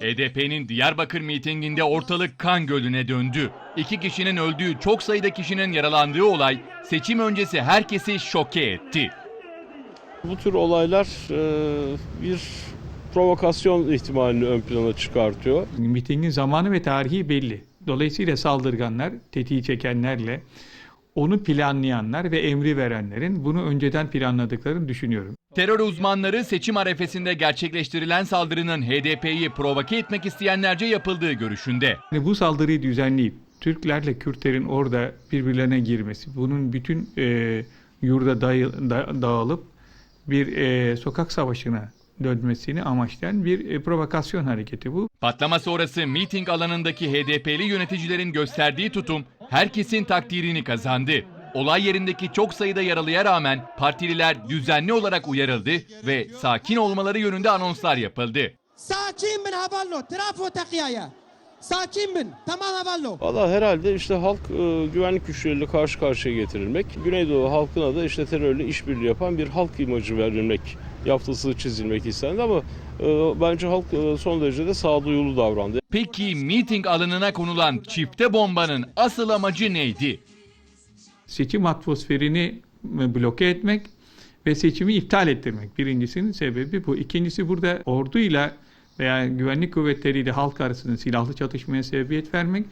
HDP'nin Diyarbakır mitinginde ortalık kan gölüne döndü. İki kişinin öldüğü, çok sayıda kişinin yaralandığı olay seçim öncesi herkesi şoke etti. Bu tür olaylar e, bir provokasyon ihtimalini ön plana çıkartıyor. Mitingin zamanı ve tarihi belli. Dolayısıyla saldırganlar, tetiği çekenlerle onu planlayanlar ve emri verenlerin bunu önceden planladıklarını düşünüyorum. Terör uzmanları seçim arefesinde gerçekleştirilen saldırının HDP'yi provoke etmek isteyenlerce yapıldığı görüşünde. Yani bu saldırıyı düzenleyip Türklerle Kürtlerin orada birbirlerine girmesi, bunun bütün e, yurda dayı- da- dağılıp bir e, sokak savaşına dönmesini amaçlayan bir e, provokasyon hareketi bu. Patlama sonrası miting alanındaki HDP'li yöneticilerin gösterdiği tutum herkesin takdirini kazandı. Olay yerindeki çok sayıda yaralıya rağmen partililer düzenli olarak uyarıldı ve sakin olmaları yönünde anonslar yapıldı. Sakin bin havallo, trafo takiyaya. Sakin bin, tamam havallo. Valla herhalde işte halk e, güvenlik güçleriyle karşı karşıya getirilmek, Güneydoğu halkına da işte terörle işbirliği yapan bir halk imajı verilmek yaftası çizilmek istendi ama e, bence halk e, son derece de sağduyulu davrandı. Peki miting alanına konulan çifte bombanın asıl amacı neydi? Seçim atmosferini e, bloke etmek ve seçimi iptal ettirmek. Birincisinin sebebi bu. İkincisi burada orduyla veya güvenlik kuvvetleriyle halk arasında silahlı çatışmaya sebebiyet vermek.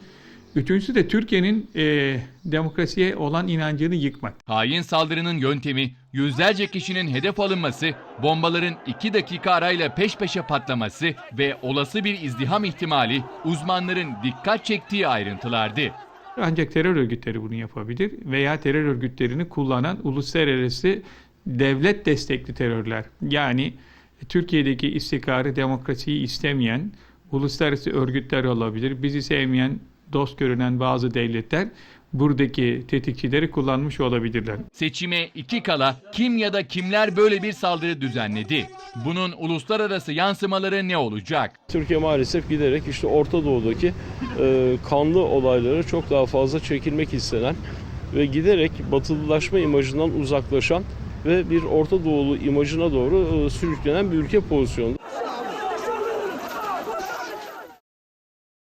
Üçüncüsü de Türkiye'nin e, demokrasiye olan inancını yıkmak. Hain saldırının yöntemi yüzlerce kişinin hedef alınması, bombaların 2 dakika arayla peş peşe patlaması ve olası bir izdiham ihtimali uzmanların dikkat çektiği ayrıntılardı. Ancak terör örgütleri bunu yapabilir veya terör örgütlerini kullanan uluslararası devlet destekli terörler. Yani Türkiye'deki istikrarı, demokrasiyi istemeyen uluslararası örgütler olabilir. Bizi sevmeyen, dost görünen bazı devletler buradaki tetikçileri kullanmış olabilirler. Seçime iki kala kim ya da kimler böyle bir saldırı düzenledi? Bunun uluslararası yansımaları ne olacak? Türkiye maalesef giderek işte Orta Doğu'daki e, kanlı olaylara çok daha fazla çekilmek istenen ve giderek batılılaşma imajından uzaklaşan ve bir Orta Doğulu imajına doğru e, sürüklenen bir ülke pozisyonda.